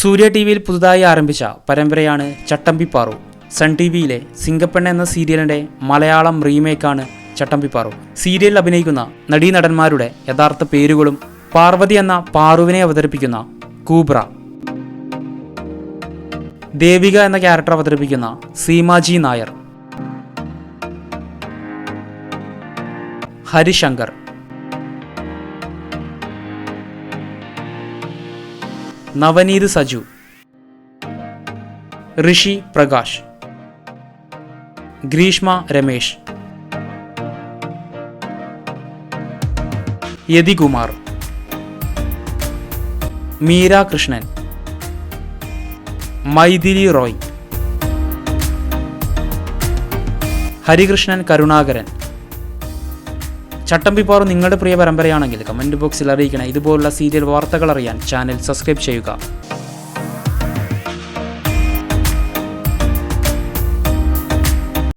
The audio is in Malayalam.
സൂര്യ ടി വിയിൽ പുതുതായി ആരംഭിച്ച പരമ്പരയാണ് ചട്ടമ്പിപ്പാറു. സൺ ടി വിയിലെ സിംഗപ്പെണ്ണ എന്ന സീരിയലിന്റെ മലയാളം റീമേക്കാണ് ചട്ടമ്പിപ്പാറു. സീരിയലിൽ അഭിനയിക്കുന്ന നടീനടന്മാരുടെ യഥാർത്ഥ പേരുകളും പാർവതി എന്ന പാറുവിനെ അവതരിപ്പിക്കുന്ന കൂബ്ര. ദേവിക എന്ന ക്യാരക്ടർ അവതരിപ്പിക്കുന്ന സീമാജി നായർ. ഹരിശങ്കർ. നവനീത് സജു. ഋഷി പ്രകാശ്. ഗ്രീഷ്മ രമേശ്. യതികുമാർ. മീര കൃഷ്ണൻ. മൈഥിലി റോയ്. ഹരികൃഷ്ണൻ കരുണാകരൻ. ചട്ടമ്പിപ്പാറു നിങ്ങളുടെ പ്രിയ പരമ്പരയാണെങ്കിൽ കമന്റ് ബോക്സിൽ അറിയിക്കണം. ഇതുപോലുള്ള സീരിയൽ വാർത്തകൾ അറിയാൻ ചാനൽ സബ്സ്ക്രൈബ് ചെയ്യുക.